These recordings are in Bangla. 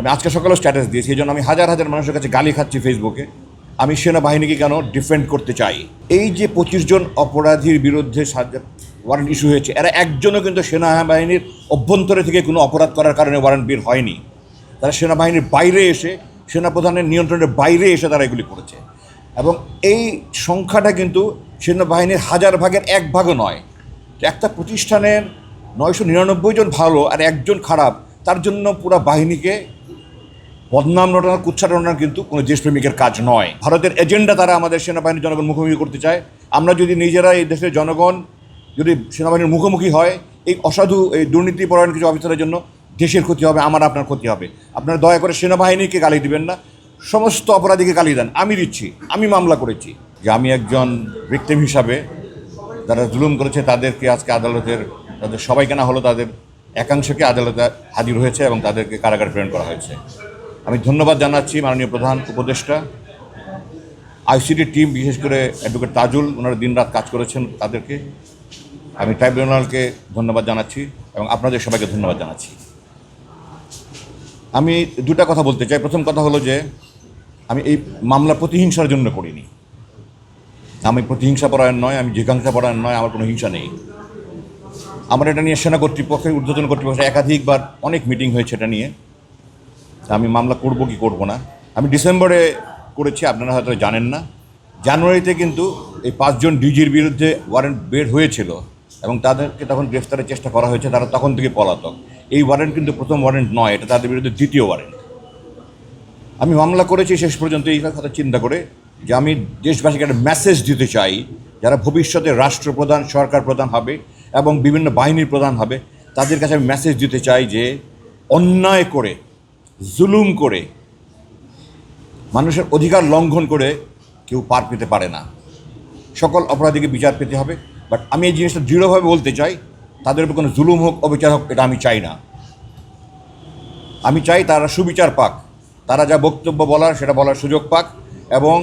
আমি আজকে সকালেও স্ট্যাটাস দিয়েছি, এই জন্য আমি হাজার হাজার মানুষের কাছে গালি খাচ্ছি ফেসবুকে আমি সেনাবাহিনীকে কেন ডিফেন্ড করতে চাই? এই যে পঁচিশ জন অপরাধীর বিরুদ্ধে ওয়ারেন্ট ইস্যু হয়েছে, এরা একজনও কিন্তু সেনাবাহিনীর অভ্যন্তরে থেকে কোনো অপরাধ করার কারণে ওয়ারেন্ট বের হয়নি। তারা সেনাবাহিনীর বাইরে এসে, সেনাপ্রধানের নিয়ন্ত্রণের বাইরে এসে তারা এগুলি করেছে। এবং এই সংখ্যাটা কিন্তু সেনাবাহিনীর হাজার ভাগের এক ভাগও নয়। একটা প্রতিষ্ঠানের নয়শো নিরানব্বই জন ভালো আর একজন খারাপ, তার জন্য পুরো বাহিনীকে বদনাম রটানো কুচ্ছাটনার কিন্তু কোনো দেশপ্রেমিকের কাজ নয়। ভারতের এজেন্ডা তারা আমাদের সেনাবাহিনীর জনগণ মুখোমুখি করতে চায়। আমরা যদি নিজেরা এই দেশের জনগণ যদি সেনাবাহিনীর মুখোমুখি হয়, এই অসাধু, এই দুর্নীতিপরায়ণ কিছু অফিসারের জন্য দেশের ক্ষতি হবে, আমার, আপনার ক্ষতি হবে। আপনারা দয়া করে সেনাবাহিনীকে গালি দিবেন না। সমস্ত অপরাধীকে গালি দেন। আমি দিচ্ছি, আমি মামলা করেছি। যে আমি একজন ভিক্টিম হিসাবে যারা জুলুম করেছে, তাদেরকে আজকে আদালতের, তাদের সবাইকে না হলো তাদের একাংশকে আদালতে হাজির হয়েছে এবং তাদেরকে কারাগার প্রেরণ করা হয়েছে। আমি ধন্যবাদ জানাচ্ছি মাননীয় প্রধান উপদেষ্টা। আইসিডি টিম, বিশেষ করে অ্যাডভোকেট তাজুল, ওনারা দিনরাত কাজ করেছেন তাদেরকে। আমি ট্রাইব্যুনালকে ধন্যবাদ জানাচ্ছি এবং আপনাদের সবাইকে ধন্যবাদ জানাচ্ছি। আমি দুটা কথা বলতে চাই। প্রথম কথা হলো যে, আমি এই মামলা প্রতিহিংসার জন্য করিনি। আমি প্রতিহিংসা পরায়ণ নয়, আমি জিজ্ঞাসা পরায়ণ নয়, আমার কোনো হিংসা নেই। আমার এটা নিয়ে সেনা কর্তৃপক্ষের ঊর্ধ্বতন কর্তৃপক্ষের একাধিকবার অনেক মিটিং হয়েছে এটা নিয়ে। আমি মামলা করব কি করব না? আমি ডিসেম্বরে করেছি, আপনারা হয়তো জানেন না। জানুয়ারিতে কিন্তু এই পাঁচজন ডিজির বিরুদ্ধে ওয়ারেন্ট বের হয়েছিল এবং তাদেরকে তখন গ্রেফতারের চেষ্টা করা হয়েছে, তারা তখন থেকে পলাতক। এই ওয়ারেন্ট কিন্তু প্রথম ওয়ারেন্ট নয়, এটা তাদের বিরুদ্ধে দ্বিতীয় ওয়ারেন্ট। আমি মামলা করেছি শেষ পর্যন্ত, এই কথা চিন্তা করে যে আমি দেশবাসীকে একটা মেসেজ দিতে চাই, যারা ভবিষ্যতে রাষ্ট্রপ্রধান, সরকার প্রধান হবে এবং বিভিন্ন বাহিনীর প্রধান হবে, তাদের কাছে আমি মেসেজ দিতে চাই যে অন্যায় করে জুলুম করে, মানুষের অধিকার লঙ্ঘন করে কেউ পার পেতে পারে না। সকল অপরাধীকে বিচার পেতে হবে বাট আমি এই জিনিসটা দৃঢ়ভাবে বলতে চাই, তাদের উপর কোনো জুলুম হোক, অবিচার হোক, এটা আমি চাই না। আমি চাই তারা সুবিচার পাক, তারা যা বক্তব্য বলার সেটা বলার সুযোগ পাক, এবং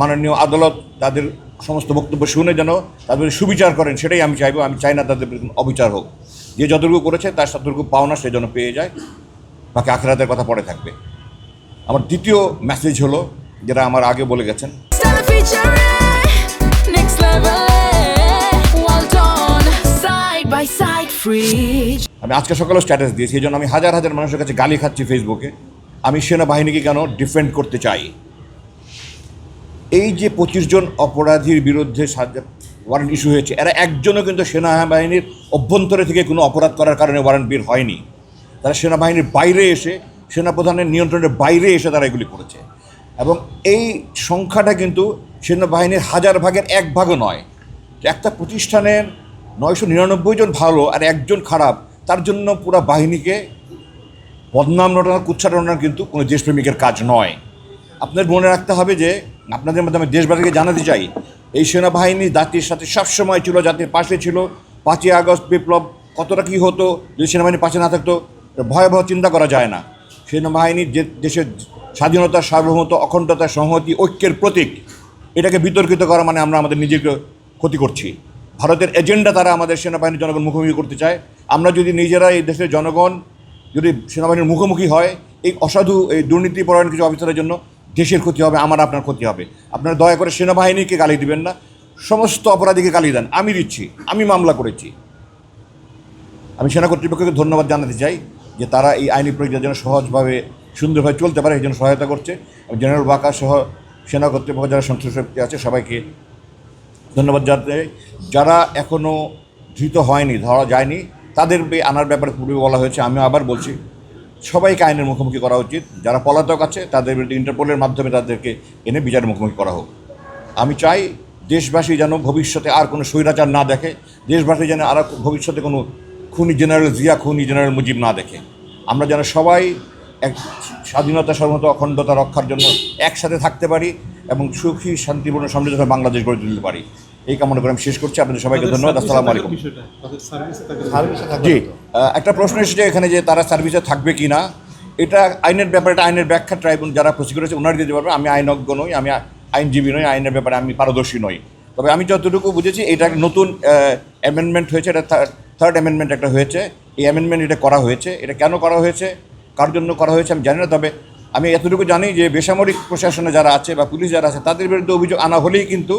মাননীয় আদালত তাদের সমস্ত বক্তব্য শুনে যেন তাদের সুবিচার করেন, সেটাই আমি চাইব, আমি চাই না তাদের অবিচার হোক। যে যতটুকু করেছে, তার সতর্ক পাওনা সে যেন পেয়ে যায়। বাকি আখেরাতের কথা পরে থাকবে। আমার দ্বিতীয় মেসেজ হলো যেটা আমার আগে বলে গেছেন। Side, free. আমি আজকে সকালেও স্ট্যাটাস দিয়েছি এই জন্য আমি হাজার হাজার মানুষের কাছে গালি খাচ্ছি ফেসবুকে আমি সেনাবাহিনীকে কেন ডিফেন্ড করতে চাই? এই যে পঁচিশ জন অপরাধীর বিরুদ্ধে ওয়ারেন্ট ইস্যু হয়েছে এরা একজনও কিন্তু সেনাবাহিনীর অভ্যন্তরে থেকে কোনো অপরাধ করার কারণে ওয়ারেন্ট বের হয়নি। তারা সেনাবাহিনীর বাইরে এসে, সেনাপ্রধানের নিয়ন্ত্রণের বাইরে এসে তারা এগুলি করেছে। এবং এই সংখ্যাটা কিন্তু সেনাবাহিনীর হাজার ভাগের এক ভাগও নয়। একটা প্রতিষ্ঠানের নয়শো নিরানব্বই জন ভালো আর একজন খারাপ, তার জন্য পুরো বাহিনীকে বদনাম রটানো কুচ্ছাটনার কিন্তু কোনো দেশপ্রেমিকের কাজ নয়। আপনাদের মনে রাখতে হবে যে, আপনাদের মাধ্যমে দেশবাসীকে জানাতে চাই, এই সেনাবাহিনী জাতির সাথে সবসময় ছিল, জাতির পাশে ছিল। পাঁচই আগস্ট বিপ্লব কতটা কী হতো, যদি সেনাবাহিনী পাশে না থাকতো ভয়াবহ চিন্তা করা যায় না। সেনাবাহিনী যে দেশের স্বাধীনতা, সার্বভৌমত্ব, অখণ্ডতা, সংহতি, ঐক্যের প্রতীক, এটাকে বিতর্কিত করা মানে আমরা আমাদের নিজেকে ক্ষতি করছি। ভারতের এজেন্ডা তারা আমাদের সেনাবাহিনীর জনগণ মুখোমুখি করতে চায়। আমরা যদি নিজেরা এই দেশের জনগণ, যদি সেনাবাহিনীর মুখোমুখি হয়, এই অসাধু, এই দুর্নীতিপরায়ণ কিছু অফিসারের জন্য দেশের ক্ষতি হবে, আমার আপনার ক্ষতি হবে। আপনারা দয়া করে সেনাবাহিনীকে গালি দিবেন না। সমস্ত অপরাধীকে গালি দেন। আমি দিচ্ছি, আমি মামলা করেছি। আমি সেনা কর্তৃপক্ষকে ধন্যবাদ জানাতে চাই। যে তারা এই আইনি প্রক্রিয়া যেন সহজভাবে, সুন্দরভাবে চলতে পারে, এই জন্য সহায়তা করছে। জেনারেল বাকা সহ সেনা কর্তৃপক্ষ যারা সন্ত্রাস আছে, সবাইকে ধন্যবাদ জানাতে যারা এখনও ধৃত হয়নি, ধরা যায়নি, তাদের আনার ব্যাপারে পূর্বে বলা হয়েছে আমিও আবার বলছি, সবাইকে আইনের মুখোমুখি করা উচিত। যারা পলাতক আছে, তাদের বিরুদ্ধে ইন্টারপোলের মাধ্যমে তাদেরকে এনে বিচারের মুখোমুখি করা হোক। আমি চাই, দেশবাসী যেন ভবিষ্যতে আর কোনো স্বৈরাচার না দেখে, দেশবাসী যেন আর ভবিষ্যতে কোনো খুনি জেনারেল জিয়া খুনি জেনারেল মুজিব না দেখে। আমরা যেন সবাই এক স্বাধীনতা সর্বত অখণ্ডতা রক্ষার জন্য একসাথে থাকতে পারি এবং সুখী শান্তিপূর্ণ সমৃদ্ধ বাংলাদেশ গড়ে তুলতে পারি। এই কামনা করে আমি শেষ করছি। আপনাদের সবাইকে ধন্যবাদ। আসসালামু আলাইকুম। জি একটা প্রশ্ন এসেছে এখানে যে তারা সার্ভিসে থাকবে কি না। এটা আইনের ব্যাপারে এটা আইনের ব্যাখ্যা ট্রাইব্যুনাল যারা প্রসিকিউট আছে ওনারা দিতে পারবে। আমি আইনজ্ঞ নই আমি আইনজীবী নই আইনের ব্যাপারে আমি পারদর্শী নই। তবে আমি যতটুকু বুঝেছি এটা নতুন অ্যামেন্ডমেন্ট হয়েছে এটা থার্ড অ্যামেন্ডমেন্ট একটা হয়েছে। এই অ্যামেন্ডমেন্ট এটা করা হয়েছে। এটা কেন করা হয়েছে? কার জন্য করা হয়েছে আমি জানি না, তবে আমি এতটুকু জানি যে বেসামরিক প্রশাসনে যারা আছে বা পুলিশ যারা আছে, তাদের বিরুদ্ধে অভিযোগ আনা হলেই কিন্তু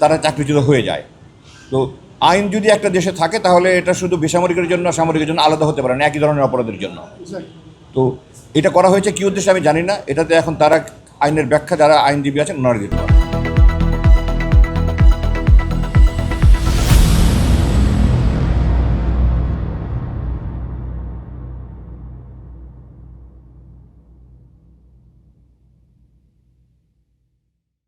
তারা চাকরিচ্যুত হয়ে যায়। তো আইন যদি একটা দেশে থাকে, তাহলে এটা শুধু বেসামরিকের জন্য, সামরিকের জন্য আলাদা হতে পারে না, একই ধরনের অপরাধের জন্য। তো এটা করা হয়েছে কী উদ্দেশ্যে আমি জানি না। এটাতে এখন তারা আইনের ব্যাখ্যা, যারা আইনজীবী আছেন, ওনারা দিতে পারেন।